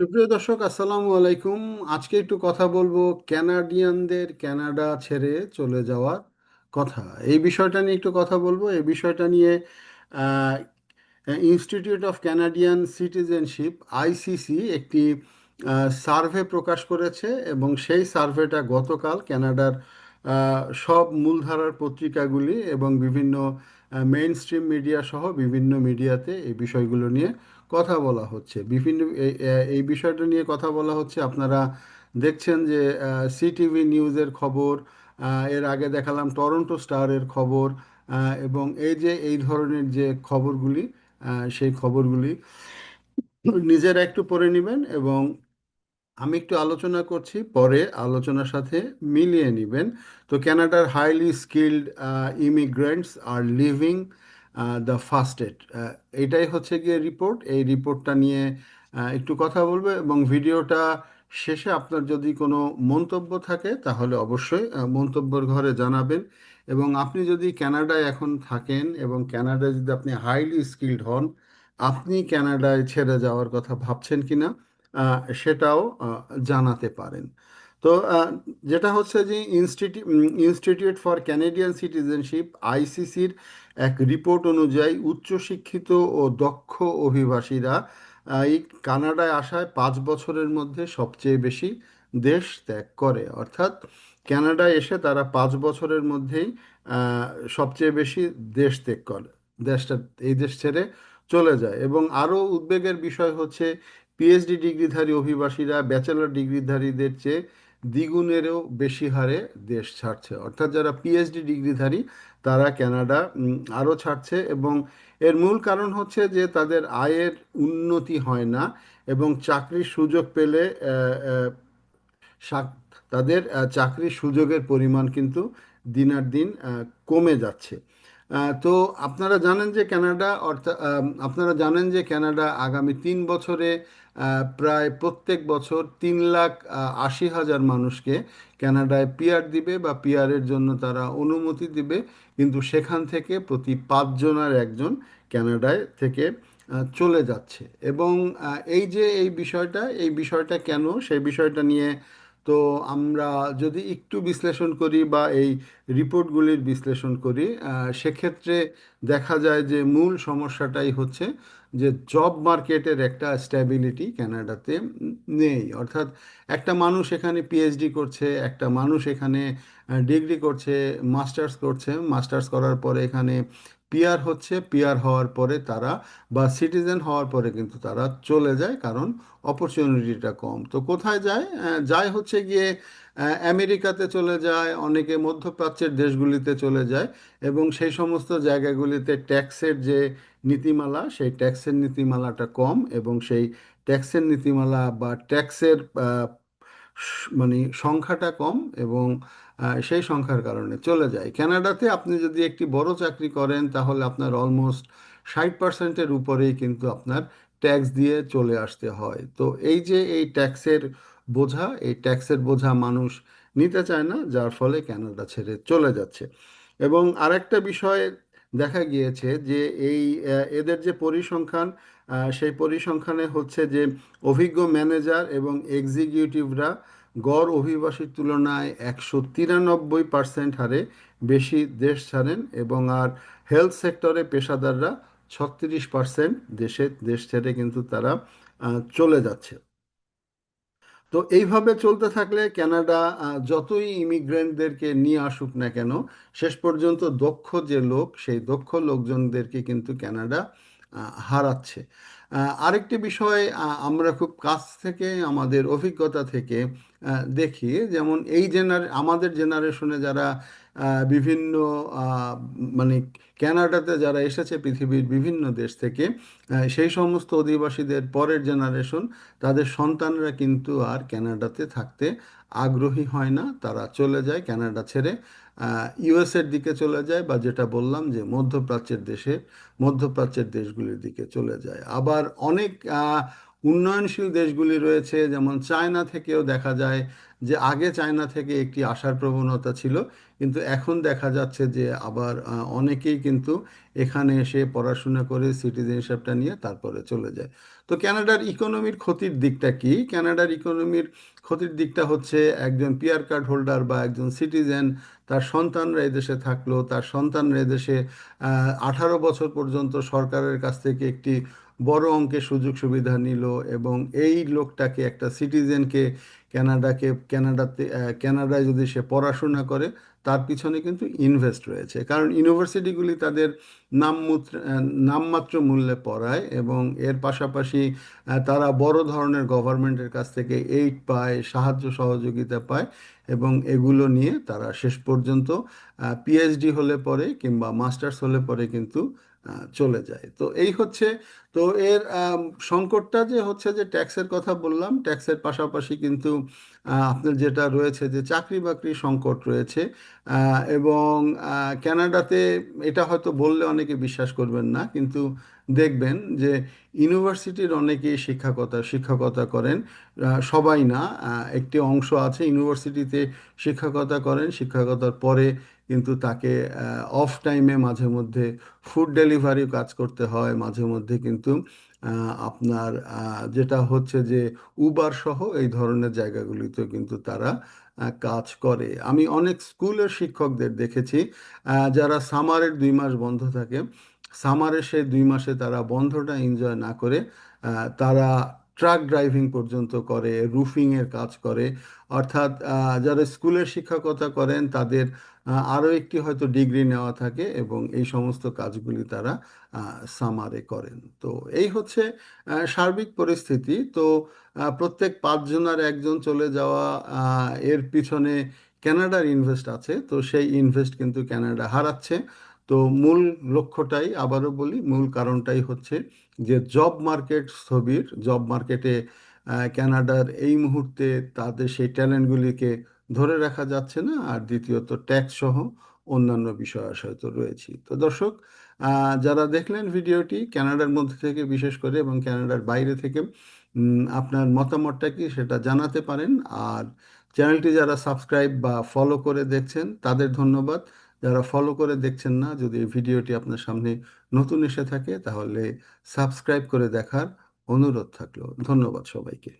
সুপ্রিয় দর্শক, আসসালামু আলাইকুম। আজকে একটু কথা বলব ক্যানাডিয়ানদের ক্যানাডা ছেড়ে চলে যাওয়ার কথা। এই বিষয়টা নিয়ে একটু কথা বলব। এই বিষয়টা নিয়ে institute of Canadian citizenship ICC একটি সার্ভে প্রকাশ করেছে এবং সেই সার্ভেটা গতকাল ক্যানাডার সব মূলধারার পত্রিকাগুলি এবং বিভিন্ন মেইন স্ট্রিম মিডিয়া সহ বিভিন্ন মিডিয়াতে এই বিষয়গুলো নিয়ে কথা বলা হচ্ছে। বিভিন্ন এই বিষয়টা নিয়ে কথা বলা হচ্ছে। আপনারা দেখছেন যে সিটিভি নিউজের খবর এর আগে দেখালাম টরন্টো স্টারের খবর এবং এই যে, এই ধরনের যে খবরগুলি সেই খবরগুলি নিজেরা একটু পড়ে নেবেন এবং আমি একটু আলোচনা করছি পরে আলোচনার সাথে মিলিয়ে নেবেন। তো ক্যানাডার highly skilled immigrants are leaving the fastest এটাই হচ্ছে গিয়ে রিপোর্ট এই রিপোর্টটা নিয়ে একটু কথা বলব এবং ভিডিওটা শেষে আপনার যদি কোনো মন্তব্য থাকে তাহলে অবশ্যই মন্তব্যর ঘরে জানাবেন। এবং আপনি যদি ক্যানাডায় এখন থাকেন এবং ক্যানাডায় যদি আপনি হাইলি স্কিল্ড হন আপনি ক্যানাডায় ছেড়ে যাওয়ার কথা ভাবছেন কিনা আহ, সেটাও জানাতে পারেন। তো যেটা হচ্ছে যে institute institute for Canadian citizenship আইসিসির এক রিপোর্ট অনুযায়ী উচ্চশিক্ষিত ও দক্ষ অভিবাসীরা এই কানাডায় আসায় পাঁচ বছরের মধ্যে সবচেয়ে বেশি দেশ ত্যাগ করে। অর্থাৎ কানাডায় এসে তারা পাঁচ বছরের মধ্যেই সবচেয়ে বেশি দেশ ত্যাগ করে, দেশটা, এই দেশ ছেড়ে চলে যায়। এবং আরও উদ্বেগের বিষয় হচ্ছে পিএইচডি ডিগ্রিধারী অভিবাসীরা ব্যাচেলর ডিগ্রিধারীদের চেয়ে দ্বিগুণেরও বেশি হারে দেশ ছাড়ছে। অর্থাৎ যারা পিএইচডি ডিগ্রিধারী, তারা কানাডা আরও ছাড়ছে এবং এর মূল কারণ হচ্ছে যে তাদের আয়ের উন্নতি হয় না এবং চাকরির সুযোগ পেলে তাদের চাকরির সুযোগের পরিমাণ কিন্তু দিনার দিন কমে যাচ্ছে। তো আপনারা জানেন যে ক্যানাডা অর্থাৎ আপনারা জানেন যে ক্যানাডা আগামী তিন বছরে প্রায় প্রত্যেক বছর তিন লাখ আশি হাজার মানুষকে ক্যানাডায় পিয়ার দিবে বা পিয়ারের জন্য তারা অনুমতি দিবে। কিন্তু সেখান থেকে প্রতি পাঁচজনের একজন ক্যানাডায় থেকে চলে যাচ্ছে। এবং এই যে এই বিষয়টা এই বিষয়টা কেন, সেই বিষয়টা নিয়ে তো আমরা যদি একটু বিশ্লেষণ করি বা এই রিপোর্টগুলির বিশ্লেষণ করি সেক্ষেত্রে দেখা যায় যে মূল সমস্যাটাই হচ্ছে যে জব মার্কেটের একটা স্ট্যাবিলিটি কানাডাতে নেই। অর্থাৎ একটা মানুষ এখানে পিএইচডি করছে, একটা মানুষ এখানে ডিগ্রি করছে মাস্টার্স করছে মাস্টার্স করার পরে এখানে পিআর হচ্ছে পিয়ার হওয়ার পরে তারা বা সিটিজেন হওয়ার পরে কিন্তু তারা চলে যায় কারণ অপরচুনিটিটা কম। তো কোথায় যায়? যায় হচ্ছে গিয়ে আমেরিকাতে চলে যায়, অনেকে মধ্যপ্রাচ্যের দেশগুলিতে চলে যায় এবং সেই সমস্ত জায়গাগুলিতে ট্যাক্সের যে নীতিমালা, সেই ট্যাক্সের নীতিমালাটা কম এবং সেই ট্যাক্সের নীতিমালা বা ট্যাক্সের মানে সংখ্যাটা কম এবং সেই সংখ্যার কারণে চলে যায়। কানাডাতে আপনি যদি একটি বড় চাকরি করেন, তাহলে আপনার অলমোস্ট ষাট পার্সেন্টের উপরেই কিন্তু আপনার ট্যাক্স দিয়ে চলে আসতে হয়। তো এই যে এই ট্যাক্সের বোঝা, এই ট্যাক্সের বোঝা মানুষ নিতে চায় না, যার ফলে ক্যানাডা ছেড়ে চলে যাচ্ছে। এবং আরেকটা বিষয় দেখা গিয়েছে যে এই এদের যে পরিসংখ্যান সেই পরিসংখ্যানে হচ্ছে যে অভিজ্ঞ ম্যানেজার এবং এক্সিকিউটিভরা গড় অভিবাসীর তুলনায় একশো তিরানব্বই পার্সেন্ট হারে বেশি দেশ ছাড়েন এবং আর হেলথ সেক্টরে পেশাদাররা ছত্রিশ পার্সেন্ট দেশে দেশ ছেড়ে কিন্তু তারা চলে যাচ্ছে। তো এইভাবে চলতে থাকলে ক্যানাডা যতই ইমিগ্রেন্টদেরকে নিয়ে আসুক না কেন, শেষ পর্যন্ত দক্ষ যে লোক, সেই দক্ষ লোকজনদেরকে কিন্তু ক্যানাডা হারাচ্ছে। আরেকটি বিষয় আমরা খুব কাছ থেকে, আমাদের অভিজ্ঞতা থেকে দেখি, যেমন এই জেনার আমাদের জেনারেশনে যারা বিভিন্ন মানে কানাডাতে যারা এসেছে, পৃথিবীর বিভিন্ন দেশ থেকে সেই সমস্ত অধিবাসীদের পরের জেনারেশন তাদের সন্তানরা কিন্তু আর কানাডাতে থাকতে আগ্রহী হয় না। তারা চলে যায় কানাডা ছেড়ে ইউএসের দিকে চলে যায় বা যেটা বললাম যে মধ্যপ্রাচ্যের দেশে, মধ্যপ্রাচ্যের দেশগুলির দিকে চলে যায়। আবার অনেক উন্নয়নশীল দেশগুলি রয়েছে, যেমন চায়না থেকেও দেখা যায় যে আগে চায়না থেকে একটি আসার প্রবণতা ছিল, কিন্তু এখন দেখা যাচ্ছে যে আবার অনেকেই কিন্তু এখানে এসে পড়াশোনা করে সিটিজেনশিপটা নিয়ে তারপরে চলে যায়। তো কানাডার ইকোনমির ক্ষতির দিকটা কি? ক্যানাডার ইকোনমির ক্ষতির দিকটা হচ্ছে একজন পিআর কার্ড হোল্ডার বা একজন সিটিজেন, তার সন্তানরা এদেশে থাকল, তার সন্তানরা এদেশে আঠারো বছর পর্যন্ত সরকারের কাছ থেকে একটি বড় অঙ্কের সুযোগ সুবিধা নিল এবং এই লোকটাকে একটা সিটিজেনকে কানাডাকে ক্যানাডাতে ক্যানাডায় যদি সে পড়াশোনা করে, তার পিছনে কিন্তু ইনভেস্ট রয়েছে। কারণ ইউনিভার্সিটিগুলি তাদের নামমাত্র নামমাত্র মূল্যে পড়ায় এবং এর পাশাপাশি তারা বড় ধরনের গভর্নমেন্টের কাছ থেকে এইড পায়, সাহায্য সহযোগিতা পায় এবং এগুলো নিয়ে তারা শেষ পর্যন্ত পিএইচডি হলে পরে কিংবা মাস্টার্স হলে পরে কিন্তু চলে যায়। তো এই হচ্ছে, তো এর সংকটটা যে হচ্ছে যে ট্যাক্সের কথা বললাম, ট্যাক্সের পাশাপাশি কিন্তু আপনার যেটা রয়েছে যে চাকরি বাকরি সংকট রয়েছে এবং ক্যানাডাতে এটা হয়তো বললে অনেকে বিশ্বাস করবেন না, কিন্তু দেখবেন যে ইউনিভার্সিটির অনেকেই শিক্ষকতা শিক্ষকতা করেন। সবাই না একটি অংশ আছে ইউনিভার্সিটিতে শিক্ষকতা করেন, শিক্ষকতার পরে কিন্তু তাকে অফ টাইমে মাঝে মধ্যে ফুড ডেলিভারি কাজ করতে হয়, মাঝে মধ্যে কিন্তু আপনার যেটা হচ্ছে যে উবার সহ এই ধরনের জায়গাগুলিতে কিন্তু তারা কাজ করে। আমি অনেক স্কুলের শিক্ষকদের দেখেছি যারা সামারের দুই মাস বন্ধ থাকে। সামারের সেই দুই মাসে তারা বন্ধটা এনজয় না করে তারা ট্রাক ড্রাইভিং পর্যন্ত করে, রুফিংয়ের কাজ করে। অর্থাৎ যারা স্কুলের শিক্ষকতা করেন, তাদের আরও একটি হয়তো ডিগ্রি নেওয়া থাকে এবং এই সমস্ত কাজগুলি তারা সামারে করেন। তো এই হচ্ছে সার্বিক পরিস্থিতি। তো প্রত্যেক পাঁচজনের একজন চলে যাওয়া এর পিছনে ক্যানাডার ইনভেস্ট আছে। তো সেই ইনভেস্ট কিন্তু ক্যানাডা হারাচ্ছে। তো মূল লক্ষ্যটাই আবারও বলি, মূল কারণটাই হচ্ছে যে জব মার্কেট স্থবির জব মার্কেটে ক্যানাডার এই মুহূর্তে তাদের সেই ট্যালেন্টগুলিকে ধরে রাখা যাচ্ছে না। আর দ্বিতীয়ত ট্যাক্স সহ অন্যান্য বিষয় আশয় তো রয়েছেই তো দর্শক যারা দেখলেন ভিডিওটি ক্যানাডার মধ্যে থেকে বিশেষ করে এবং কানাডার বাইরে থেকে আপনার মতামতটা কি সেটা জানাতে পারেন। আর চ্যানেলটি যারা সাবস্ক্রাইব বা ফলো করে দেখছেন, তাদের ধন্যবাদ। যারা ফলো করে দেখছেন না, যদি এই ভিডিওটি আপনার সামনে নতুন এসে থাকে, তাহলে সাবস্ক্রাইব করে দেখার অনুরোধ থাকল। ধন্যবাদ সবাইকে।